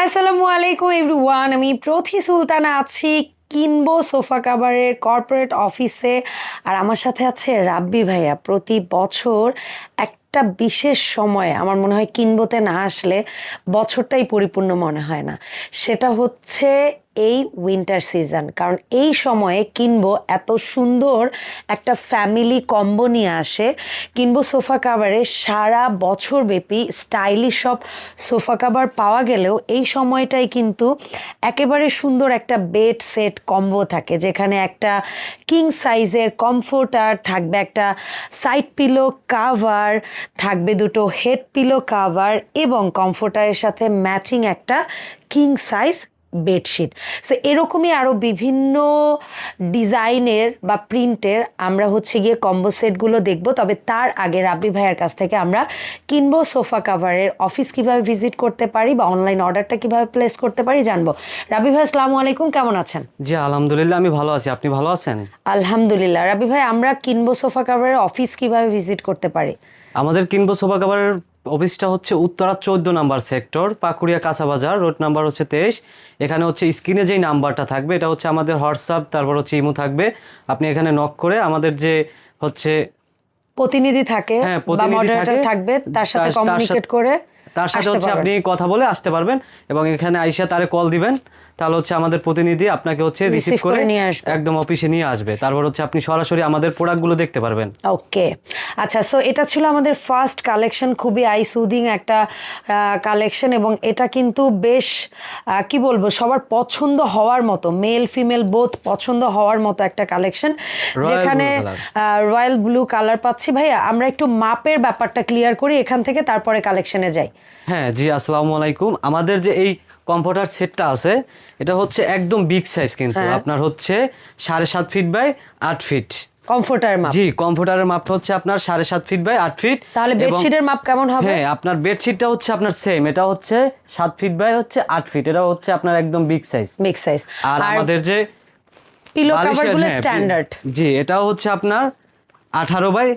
আসসালামু আলাইকুম এভরিওয়ান, আমি প্রথি সুলতানা আছি কিনবো সোফা কাভারের কর্পোরেট অফিসে আর আমার সাথে আছে রাব্বি ভাইয়া। প্রতি বছর একটা বিশেষ সময়ে আমার মনে হয় কিনবোতে না আসলে বছরটাই পরিপূর্ণ মনে হয় না। সেটা হচ্ছে এই উইন্টার সিজন কারণ এই সময়ে কিনবো এত সুন্দর একটা ফ্যামিলি কম্বো নিয়ে আসে। কিনবো সোফা কাভারে সারা বছর ব্যাপী স্টাইলিশ সব সোফা কাভার পাওয়া গেলেও এই সময়টাই কিন্তু একেবারে সুন্দর একটা বেড সেট কম্বো থাকে, যেখানে একটা কিং সাইজের কমফোর্টার থাকবে একটা সাইড পিলো কাভার থাকবে দুটো হেড পিলো কাভার এবং কমফোর্টারের সাথে ম্যাচিং একটা কিং সাইজ বেডশিট। সো এরকমই আরও বিভিন্ন ডিজাইনের বা প্রিন্টের আমরা হচ্ছে গিয়ে কম্বো সেটগুলো দেখব। তবে তার আগে রাব্বি ভাইয়ের কাছ থেকে আমরা কিনবো সোফা কাভারের অফিস কীভাবে ভিজিট করতে পারি বা অনলাইন অর্ডারটা কীভাবে প্লেস করতে পারি জানব। রাব্বি ভাই আসসালামু আলাইকুম কেমন আছেন? জি আলহামদুলিল্লাহ আমি ভালো আছি। আপনি ভালো আছেন? আলহামদুলিল্লাহ। রাব্বি ভাই আমরা কিনবো সোফা কাভারের অফিস কীভাবে ভিজিট করতে পারি? আমাদের কিনবো সোফা কাভারের অফিসটা হচ্ছে উত্তরা চোদ্দ নাম্বার সেক্টর পাকুড়িয়া কাঁচাবাজার রোড নাম্বার হচ্ছে তেইশ। এখানে হচ্ছে স্ক্রিনে যেই নাম্বারটা থাকবে এটা হচ্ছে আমাদের হোয়াটসঅ্যাপ তারপর হচ্ছে ইমো থাকবে। আপনি এখানে নক করে আমাদের যে হচ্ছে প্রতিনিধি থাকে হ্যাঁ প্রতিনিধি থাকবে তার সাথে কমিউনিকেট করে তার সাথে হচ্ছে আপনি কথা বলে আসতে পারবেন এবং এখানে আইসা তারে কল দিবেন। তাহলে হচ্ছে আমাদের প্রতিনিধি আপনাকে হচ্ছে রিসিভ করে। একদম অফিসে নিয়ে আসবে। তারপর হচ্ছে আপনি সরাসরি আমাদের প্রোডাক্টগুলো দেখতে পারবেন। ওকে আচ্ছা সো এটা ছিল আমাদের ফার্স্ট কালেকশন খুবই আই সুদিং একটা কালেকশন এবং এটা কিন্তু বেশ কি বলব সবার পছন্দ হওয়ার মতো মেল ফিমেল বোথ পছন্দ হওয়ার মতো একটা কালেকশন যেখানে রয়্যাল ব্লু কালার পাচ্ছি। ভাইয়া আমরা একটু মাপের ব্যাপারটা ক্লিয়ার করি এখান থেকে তারপরে কালেকশনে যাই। হ্যাঁ জি আসসালামু আলাইকুম। আমাদের যে এই কম্পিউটার সেটটা আছে এটা হচ্ছে একদম বিগ সাইজ কিন্তু। হ্যাঁ। আপনার হচ্ছে সাড়ে সাত ফিট বাই আট ফিট কমফোর্টার মাপ। জি কম্পিউটারের মাপটা হচ্ছে আপনার সাড়ে সাত ফিট বাই আট ফিট তাহলে বেডশিটের মাপ কেমন হবে? হ্যাঁ আপনার বেডশিটটা হচ্ছে আপনার সেম এটা হচ্ছে সাত ফিট বাই হচ্ছে আট ফিট এটা হচ্ছে আপনার একদম বিগ সাইজ বিগ সাইজ আর আমাদের যে পিলো স্ট্যান্ডার্ড জি হচ্ছে আপনার আঠারো বাই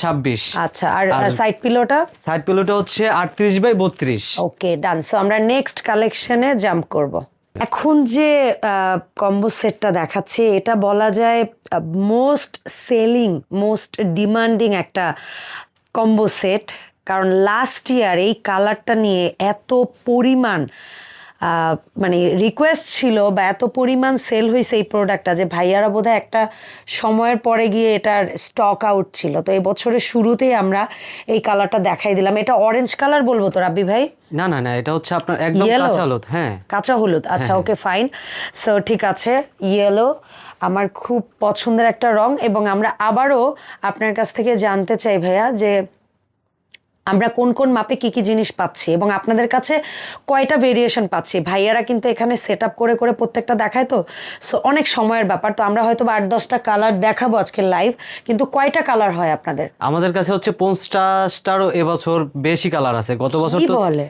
ছাব্বিশ। আচ্ছা আর সাইড পিলোটা সাইড পিলোটা হচ্ছে আটত্রিশ বাই বত্রিশ। ওকে ডান সো আমরা নেক্সট কালেকশনে জাম্প করব। এখন যে কম্বো সেটটা দেখাচ্ছে এটা বলা যায় মোস্ট সেলিং মোস্ট ডিমান্ডিং একটা কম্বো সেট কারণ লাস্ট ইয়ার এই কালারটা নিয়ে এত পরিমাণ মানে রিকোয়েস্ট ছিল বা এত পরিমাণ সেল হয়েছে এই প্রোডাক্টটা যে ভাইয়ারা বোধহয় একটা সময়ের পরে গিয়ে এটার স্টক আউট ছিল। তো এই বছরের শুরুতেই আমরা এই কালারটা দেখাই দিলাম। এটা অরেঞ্জ কালার বলব তো রাব্বি ভাই? না না না এটা হচ্ছে আপনার একদম? কাঁচা হলুদ হ্যাঁ। কাঁচা হলুদ? আচ্ছা ওকে ফাইন সো ঠিক আছে ইয়েলো আমার খুব পছন্দের একটা রং এবং আমরা আবারও আপনার কাছ থেকে জানতে চাই ভাইয়া যে আমরা কোন কোন মাপে কি কি জিনিস পাচ্ছি এবং আপনাদের কাছে কয়টা ভেরিয়েশন পাচ্ছি? ভাইয়ারা কিন্তু এখানে সেট করে করে প্রত্যেকটা দেখায় তো? সো অনেক সময়ের ব্যাপার। তো আমরা হয়তো আট দশটা কালার দেখাবো আজকে লাইভ কিন্তু কয়টা কালার হয় আপনাদের? আমাদের কাছে হচ্ছে পঞ্চাশটারও এবছর বেশি কালার আছে। গত বছর তো বলে?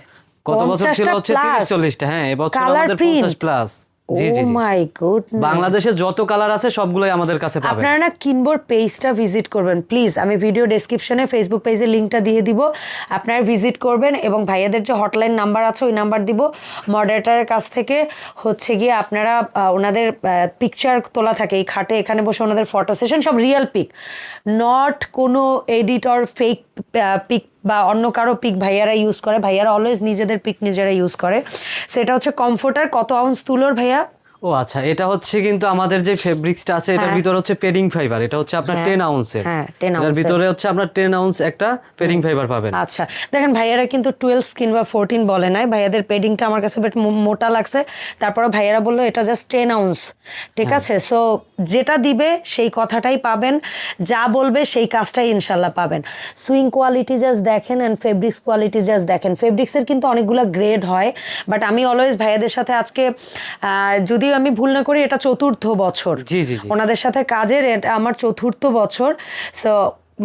গত বছর ছিল হচ্ছে তিরিশ চল্লিশটা। হ্যাঁ এবছর আমাদের পঞ্চাশ প্লাস জি জি মাই গুড বাংলাদেশে যত কালার আছে সবগুলোই আমাদের কাছে পাবেন। আপনারা না কিনবোর পেজটা ভিজিট করবেন প্লিজ আমি ভিডিও ডেসক্রিপশনে ফেসবুক পেজের লিঙ্কটা দিয়ে দিব। আপনারা ভিজিট করবেন এবং ভাইয়াদের যে হটলাইন নাম্বার আছে ওই নাম্বার দিব। মডারেটারের কাছ থেকে হচ্ছে গিয়ে আপনারা ওনাদের পিকচার তোলা থাকে। এই খাটে এখানে বসে ওনাদের ফটো সেশন সব রিয়েল পিক নট কোনো এডিট অর ফেক পিক বা অন্য কারও পিক ভাইয়ারা ইউজ করে, ভাইয়ারা অলওয়েজ নিজেদের পিক নিজেরা ইউজ করে। সেটা হচ্ছে কমফোর্টার কত আউন্স তুলোর ভাইয়া? ও আচ্ছা এটা হচ্ছে কিন্তু আমাদের যে ফেব্রিক্সটা আছে এটার হ্যাঁ। ভিতরে হচ্ছে পেডিং ফাইবার এটা হচ্ছে আপনার হ্যাঁ। টেন আউন্সের হ্যাঁ, 10 এটার। ভিতরে হচ্ছে আপনার টেন আউন্স একটা পেডিং ফাইবার পাবেন। আচ্ছা দেখেন ভাইয়ারা কিন্তু টুয়েলভ কিংবা ফোরটিন বলে নাই। ভাইয়াদের পেডিংটা আমার কাছে বেশ মোটা লাগছে। তারপরে ভাইয়ারা বলল এটা জাস্ট টেন আউন্স ঠিক আছে? সো যেটা দিবে সেই কথাটাই পাবেন। যা বলবে সেই কাজটাই ইনশাল্লাহ পাবেন। সুইং কোয়ালিটি জাস্ট দেখেন অ্যান্ড ফেব্রিক্স কোয়ালিটি জাস্ট দেখেন। ফেব্রিক্সের কিন্তু অনেকগুলো গ্রেড হয় বাট আমি অলওয়েজ ভাইয়াদের সাথে আজকে আহ, যদিও আমি ভুল না করি এটা চতুর্থ বছর। জি, জি, জি। ওনাদের সাথে কাজের এটা আমার চতুর্থ বছর। সো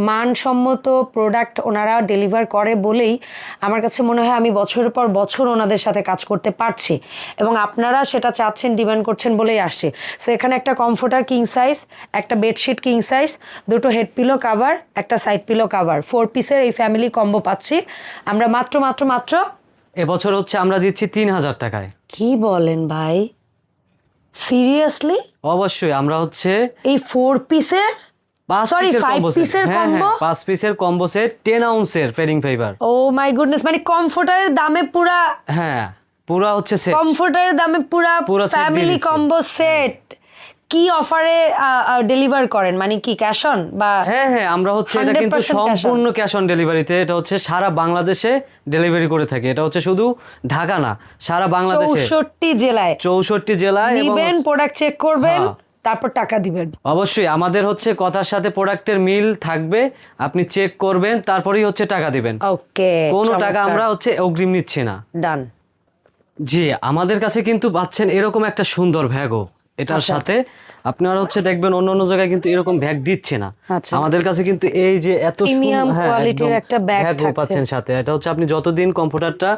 মানসম্মত প্রোডাক্ট ওনারা ডেলিভার করে বলেই আমার কাছে মনে হয় আমি বছরের পর বছর ওনাদের সাথে কাজ করতে পারছি। এবং আপনারা সেটা চাচ্ছেন ডিমান্ড করছেন বলেই আসছে। সো এখানে একটা কমফোর্টার কিং সাইজ একটা বেডশিট কিং সাইজ দুটো হেড পিলো কাভার একটা সাইড পিলো কাভার ফোর পিসের এই ফ্যামিলি কম্বো পাচ্ছি। আমরা মাত্র মাত্র মাত্র এবছর হচ্ছে আমরা দিচ্ছি তিন হাজার টাকায়। কি বলেন ভাই? সিরিয়াসলি অবশ্যই আমরা হচ্ছে এই ফোর পিসের সরি ফাইভ পিসের কম্বো এর পাঁচ পিসের কম্বো সেট টেন আউন্সের ফ্রেডিং ফাইবার ও মাই গুডনেস মানে কমফোর্টারের দামে পুরা হ্যাঁ পুরা হচ্ছে সেট কমফোর্টারের দামে পুরা পুরা ফ্যামিলি কম্বো সেট কি অফারে ডেলিভার করেন? মানে কি ক্যাশ অন বা হ্যাঁ হ্যাঁ আমরা হচ্ছে এটা কিন্তু সম্পূর্ণ ক্যাশ অন ডেলিভারিতে এটা হচ্ছে সারা বাংলাদেশে ডেলিভারি করে থাকি। এটা হচ্ছে শুধু ঢাকা না সারা বাংলাদেশে। চৌষট্টি জেলায়। চৌষট্টি জেলায় এবং নিবেন প্রোডাক্ট চেক করবেন হ্যাঁ। তারপর টাকা দিবেন। অবশ্যই আমাদের হচ্ছে কথার সাথে প্রোডাক্টের মিল থাকবে আপনি চেক করবেন তারপরেই হচ্ছে টাকা দিবেন। ওকে কোনো টাকা আমরা হচ্ছে অগ্রিম নিচ্ছি না। ডান জি আমাদের কাছে কিন্তু পাচ্ছেন এরকম একটা সুন্দর ভ্যাগও এটার আচ্ছা। সাথে আপনারা হচ্ছে দেখবেন অন্য অন্য জায়গায় কিন্তু এরকম ব্যাগ দিচ্ছে না। আচ্ছা। আমাদের কাছে কিন্তু এই যে এত সুন্দর Premium হ্যাঁ, একটা ব্যাগ পাচ্ছেন সাথে। এটা হচ্ছে আপনি যতদিন কম্পিউটারটা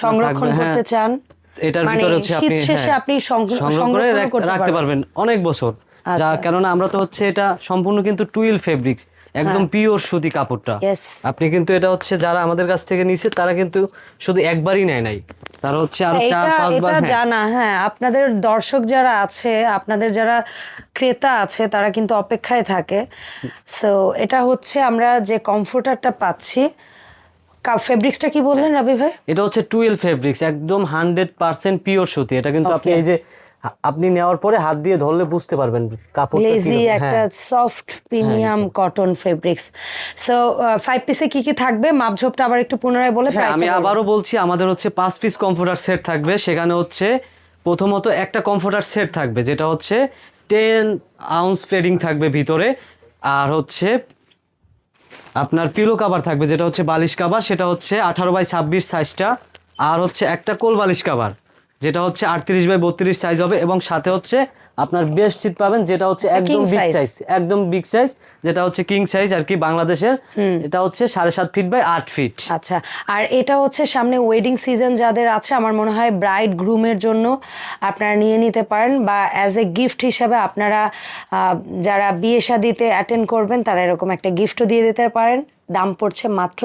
সংরক্ষণ হ্যাঁ, করতে চান এটার মানে ভিতরে হচ্ছে আপনি হ্যাঁ, আপনি সংরক্ষণ করে করতে রাখতে পারবেন অনেক বছর। যা আচ্ছা। কেননা আমরা তো হচ্ছে এটা সম্পূর্ণ কিন্তু টুইল ফেব্রিক্স একদম পিওর সুতি কাপড়টা। আপনি কিন্তু এটা হচ্ছে যারা আমাদের কাছ থেকে নিছে তারা কিন্তু শুধু একবারই নেয় নাই। তারা হচ্ছে আরও হ্যাঁ, চার পাঁচবার এটা হ্যাঁ। জানা হ্যাঁ আপনাদের দর্শক যারা আছে আপনাদের যারা ক্রেতা আছে তারা কিন্তু অপেক্ষায় থাকে। সো এটা হচ্ছে আমরা যে কমফোর্টারটা পাচ্ছি ফেব্রিক্সটা কি বললেন রবি ভাই? এটা হচ্ছে টুয়েলভ ফেব্রিক্স একদম হান্ড্রেড পার্সেন্ট পিওর সুতি। এটা কিন্তু আপনি এই যে আপনি নেওয়ার পরে হাত দিয়ে ধরলে বুঝতে পারবেন কাপড়টা লেজি কীরকম। একটা হ্যাঁ soft premium cotton fabrics so five পিসে কি কি থাকবে? মাপঝোপটা আবার একটু পুনরায় বলে হ্যাঁ আমি টা আবারও বলছি আমাদের হচ্ছে পাঁচ পিস কমফোর্টার সেট থাকবে। সেখানে হচ্ছে প্রথমত একটা কমফোর্টার সেট থাকবে যেটা হচ্ছে টেন আউন্স ফেডিং থাকবে ভিতরে। আর হচ্ছে আপনার পিলো কাভার থাকবে যেটা হচ্ছে বালিশ কাভার সেটা হচ্ছে আঠারো বাই ছাব্বিশ সাইজটা আর হচ্ছে একটা কোল বালিশ কাভার যেটা হচ্ছে আটত্রিশ বাই বত্রিশ সাইজ হবে এবং সাথে হচ্ছে আপনার বেস্ট সিট পাবেন যেটা হচ্ছে একদম বিগ সাইজ একদম বিগ সাইজ যেটা হচ্ছে কিং সাইজ আর কি বাংলাদেশের। এটা হচ্ছে সাড়ে সাত ফিট বাই আট ফিট আচ্ছা আর এটা হচ্ছে সামনে ওয়েডিং সিজন যাদের আছে আমার মনে হয় ব্রাইড গ্রুমের জন্য আপনারা নিয়ে নিতে পারেন বা অ্যাজ এ গিফট হিসাবে আপনারা যারা বিয়ে শাদিতে অ্যাটেন্ড করবেন তারা এরকম একটা গিফটও দিয়ে দিতে পারেন। দাম পড়ছে মাত্র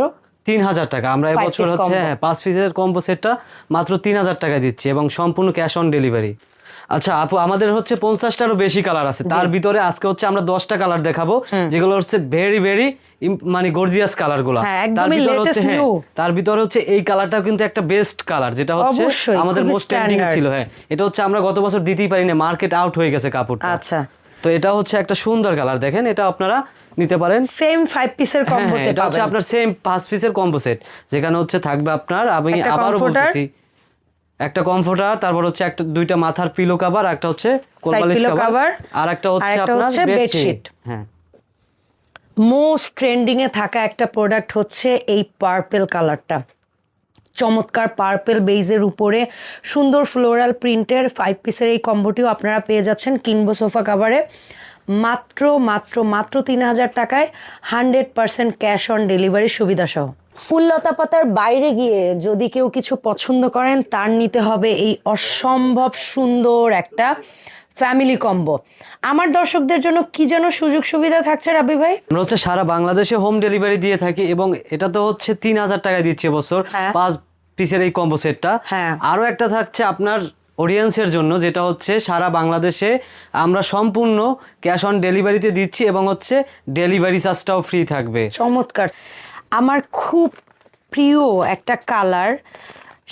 তিন হাজার টাকা। আমরা এবছর হচ্ছে। হ্যাঁ, পাঁচ পিসের কম্বো সেটটা মাত্র তিন হাজার টাকায় দিচ্ছি এবং সম্পূর্ণ ক্যাশ অন ডেলিভারি আচ্ছা আপু আমাদের হচ্ছে পঞ্চাশটারও বেশি কালার আছে। তার ভিতরে আজকে হচ্ছে আমরা দশটা কালার দেখাবো যেগুলো হচ্ছে ভেরি ভেরি মানে গর্জিয়াস কালারগুলা। হ্যাঁ, তার ভিতরে হচ্ছে হ্যাঁ তার ভিতরে হচ্ছে এই কালারটা কিন্তু একটা বেস্ট কালার যেটা হচ্ছে আমাদের মোস্ট ট্রেন্ডিং ছিল হ্যাঁ। এটা হচ্ছে আমরা গত বছর দিতেই পারি না মার্কেট আউট হয়ে গেছে কাপড়টা। আচ্ছা। তো এটা হচ্ছে একটা সুন্দর কালার দেখেন এটা আপনারা নিতে পারেন। সেম ফাইভ পিসের কম্বোতে এটা হচ্ছে আপনার সেম পাঁচ পিসের কম্বো সেট যেখানে হচ্ছে থাকবে আপনার আমি আবারও। বলতেছি একটা কমফোর্টার তারপর হচ্ছে একটা দুইটা মাথার পিলো কভার একটা হচ্ছে কোলবালিশ কভার আর একটা হচ্ছে আপনার বেডশিট হ্যাঁ। মোস্ট ট্রেন্ডিং এ থাকা একটা প্রোডাক্ট হচ্ছে এই পার্পেল কালারটা চমৎকার পার্পেল বেইজের উপরে সুন্দর ফ্লোরাল প্রিন্টের ফাইভ পিসের এই কম্বোটিও আপনারা পেয়ে যাচ্ছেন কিনবো সোফা কাভারে মাত্র মাত্র মাত্র তিন হাজার টাকায় hundred percent cash on delivery সুবিধা সহ ফুললতা পাতার বাইরে গিয়ে যদি কেউ কিছু পছন্দ করেন তার নিতে হবে এই অসম্ভব সুন্দর একটা ফ্যামিলি কম্বো আমার দর্শকদের জন্য কি যেন সুযোগ সুবিধা থাকছে রাবি ভাই আমরা হচ্ছে সারা বাংলাদেশে হোম ডেলিভারি দিয়ে থাকি এবং এটা তো হচ্ছে তিন হাজার টাকায় দিচ্ছে এবছর হ্যাঁ। পাঁচ পিসের এই কম্বো সেটটা। আরও একটা থাকছে আপনার অডিয়েন্সের জন্য, যেটা হচ্ছে সারা বাংলাদেশে আমরা সম্পূর্ণ ক্যাশ অন ডেলিভারিতে দিচ্ছি এবং হচ্ছে ডেলিভারি চার্জটাও ফ্রি থাকবে। চমৎকার। আমার খুব প্রিয় একটা কালার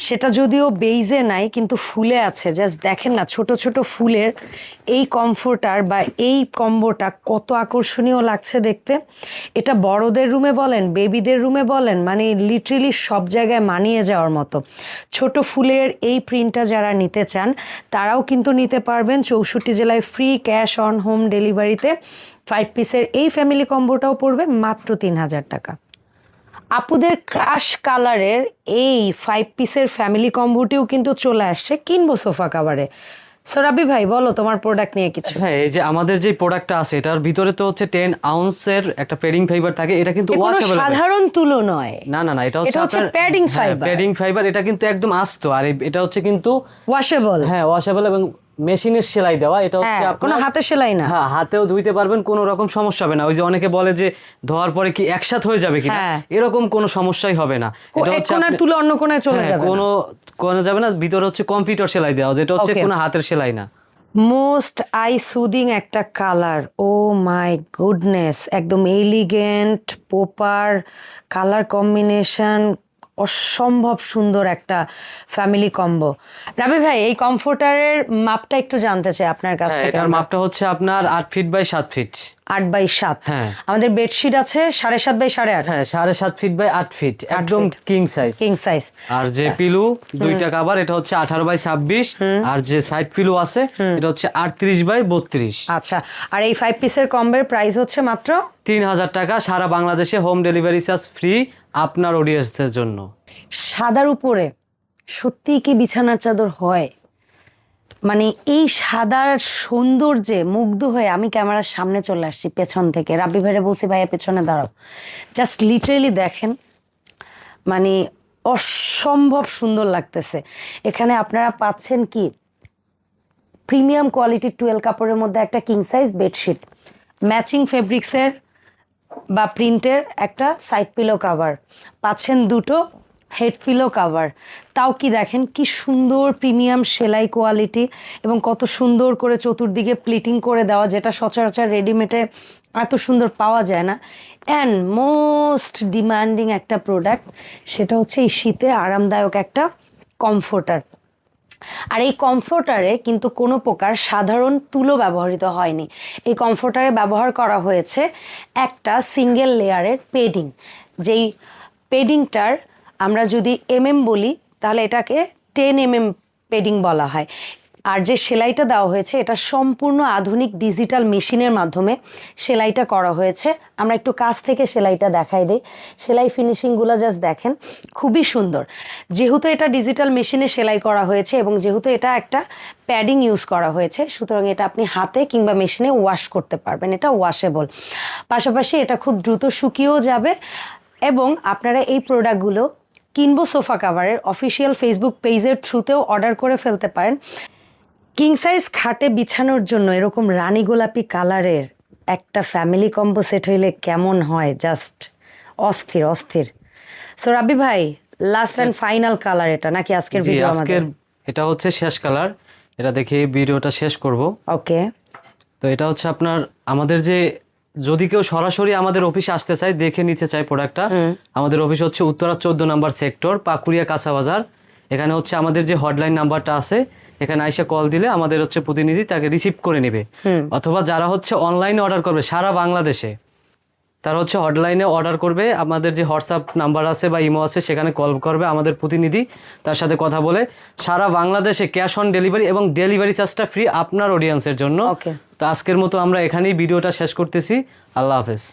সেটা যদিও বেইজে নাই, কিন্তু ফুলে আছে। জাস্ট দেখেন না, ছোট ছোট ফুলের এই কমফোর্টার বা এই কম্বোটা কত আকর্ষণীয় লাগছে দেখতে। এটা বড়দের রুমে বলেন বেবিদের রুমে বলেন মানে লিটারেলি সব জায়গায় মানিয়ে যাওয়ার মতো। ছোট ফুলের এই প্রিন্টটা যারা নিতে চান, তারাও কিন্তু নিতে পারবেন। চৌষট্টি জেলায় ফ্রি ক্যাশ অন হোম ডেলিভারিতে ফাইভ পিসের এই ফ্যামিলি কম্বোটাও পড়বে, মাত্র তিন হাজার টাকা। আপুদের ক্রাশ কালারের এই ফাইভ পিসের ফ্যামিলি কম্বোটিও কিন্তু চলে আসছে কিনবো সোফা কাভারে সরাবি ভাই বলো তোমার প্রোডাক্ট নিয়ে কিছু। হ্যাঁ এই যে আমাদের যে প্রোডাক্টটা আছে এটার ভিতরে তো হচ্ছে টেন আউন্সের একটা পেডিং ফাইবার থাকে এটা কিন্তু ওয়াশেবল সাধারণ তুলো নয়। না না না এটা হচ্ছে এটা হচ্ছে padding fiber। প্যাডিং ফাইবার এটা কিন্তু একদম আস্ত আর এটা হচ্ছে কিন্তু ওয়াশেবল হ্যাঁ ওয়াশেবল এবং মেশিনের সেলাই দেওয়া এটা হচ্ছে হ্যাঁ কোনো হাতে সেলাই না। হ্যাঁ হাতেও ধুইতে পারবেন কোনো রকম সমস্যা হবে না। ওই যে অনেকে বলে যে ধোয়ার পরে কি একসাথ হয়ে যাবে কিনা? হ্যাঁ। এরকম কোনো সমস্যাই হবে না। এটা হচ্ছে আপনি- তুলে অন্য কোণায় চলে হ্যাঁ, যাবে কোনো কোনো যাবে না ভিতরে হচ্ছে কম্পিউটার সেলাই দেওয়া যেটা হচ্ছে কোনো হাতের সেলাই না। মোস্ট আই সুদিং একটা কালার ও মাই গুডনেস একদম এলিগেন্ট পোপার কালার কম্বিনেশন অসম্ভব সুন্দর একটা ফ্যামিলি কম্বো রাবি ভাই এই কমফোর্টারের মাপটা একটু জানতে চাই আপনার কাছ হ্যাঁ থেকে এটার মাপটা হচ্ছে আপনার আট ফিট বাই সাত ফিট আট বাই সাত। হ্যাঁ। আমাদের বেডশিট আছে সাড়ে সাত বাই সাড়ে আট। হ্যাঁ সাড়ে সাত ফিট বাই আট ফিট একদম কিং সাইজ কিং সাইজ আর যে পিলু দুইটা কাবার এটা হচ্ছে আঠারো বাই ছাব্বিশ। আর যে সাইড পিলু আছে এটা হচ্ছে আটত্রিশ বাই বত্রিশ। আচ্ছা আর এই ফাইভ পিসের কম্বের প্রাইস হচ্ছে মাত্র? তিন হাজার টাকা সারা বাংলাদেশে হোম ডেলিভারি চার্জ ফ্রি আপনার অডিয়েন্সের জন্য। সাদার উপরে সত্যি কি বিছানার চাদর হয়? মানে এই সাদার সৌন্দর্যে মুগ্ধ হয়ে আমি ক্যামেরার সামনে চলে আসছি, পেছন থেকে। রাব্বি ভাইরে বসে ভাইয়া, পেছনে দাঁড়াও। জাস্ট লিটারেলি দেখেন মানে অসম্ভব সুন্দর লাগতেছে। এখানে আপনারা পাচ্ছেন কি? প্রিমিয়াম কোয়ালিটির টুয়েল কাপড়ের মধ্যে একটা কিং সাইজ বেডশিট ম্যাচিং ফেব্রিক্সের বা প্রিন্টের একটা সাইড পিলো কাভার পাচ্ছেন দুটো হেড পিলো কাভার। তাও কি দেখেন কি সুন্দর প্রিমিয়াম সেলাই কোয়ালিটি এবং কত সুন্দর করে চতুর্দিকে প্লিটিং করে দেওয়া, যেটা সচরাচর রেডিমেডে এত সুন্দর পাওয়া যায় না। অ্যান্ড মোস্ট ডিমান্ডিং একটা প্রোডাক্ট, সেটা হচ্ছে এই শীতে আরামদায়ক একটা কমফোর্টার। আর এই কমফোর্টারে কিন্তু কোনো প্রকার সাধারণ তুলো ব্যবহৃত হয়নি। এই কমফোর্টারে ব্যবহার করা হয়েছে একটা সিঙ্গেল লেয়ারের পেডিং, যেই পেডিংটার আমরা যদি এমএম বলি, তাহলে এটাকে টেন এমএম পেডিং বলা হয়। আর যে সেলাইটা দেওয়া হয়েছে, এটা সম্পূর্ণ আধুনিক ডিজিটাল মেশিনের মাধ্যমে সেলাইটা করা হয়েছে। আমরা একটু কাছ থেকে সেলাইটা দেখাই দিই। সেলাই ফিনিশিংগুলো জাস্ট দেখেন, খুবই সুন্দর। যেহেতু এটা ডিজিটাল মেশিনে সেলাই করা হয়েছে এবং যেহেতু এটা একটা প্যাডিং ইউজ করা হয়েছে, সুতরাং এটা আপনি হাতে কিংবা মেশিনে ওয়াশ করতে পারবেন। এটা ওয়াশেবল পাশাপাশি এটা খুব দ্রুত শুকিয়েও যাবে এবং আপনারা এই প্রোডাক্টগুলো কিনবো সোফা কাভারের অফিসিয়াল ফেসবুক পেজের থ্রুতেও অর্ডার করে ফেলতে পারেন। কিং সাইজ খাটে বিছানোর জন্য এরকম রানী গোলাপি কালারের একটা ফ্যামিলি কম্বো সেট হইলে কেমন হয়? জাস্ট অস্থির অস্থির। সো রাবি ভাই লাস্ট অ্যান্ড ফাইনাল কালার এটা নাকি আজকের ভিডিও আজকের এটা হচ্ছে শেষ কালার এটা দেখে ভিডিওটা শেষ করব। ওকে তো এটা হচ্ছে আপনার আমাদের যে যদি কেউ সরাসরি আমাদের অফিসে আসতে চায় দেখে নিতে চায় প্রোডাক্টটা আমাদের অফিস হচ্ছে উত্তরা চোদ্দ নাম্বার সেক্টর পাকুড়িয়া কাঁচা বাজার। এখানে হচ্ছে আমাদের যে হটলাইন নাম্বারটা আছে এখানে আইসা কল দিলে আমাদের হচ্ছে প্রতিনিধি তাকে রিসিভ করে নেবে। অথবা যারা হচ্ছে অনলাইনে অর্ডার করবে সারা বাংলাদেশে তারা হচ্ছে হটলাইনে অর্ডার করবে আমাদের যে হোয়াটসঅ্যাপ নাম্বার আছে বা ইমো আছে সেখানে কল করবে আমাদের প্রতিনিধি তার সাথে কথা বলে সারা বাংলাদেশে ক্যাশ অন ডেলিভারি এবং ডেলিভারি চার্জটা ফ্রি আপনার অডিয়েন্সের জন্য. তো আজকের মতো আমরা এখানেই ভিডিওটা শেষ করতেছি। আল্লাহ হাফেজ।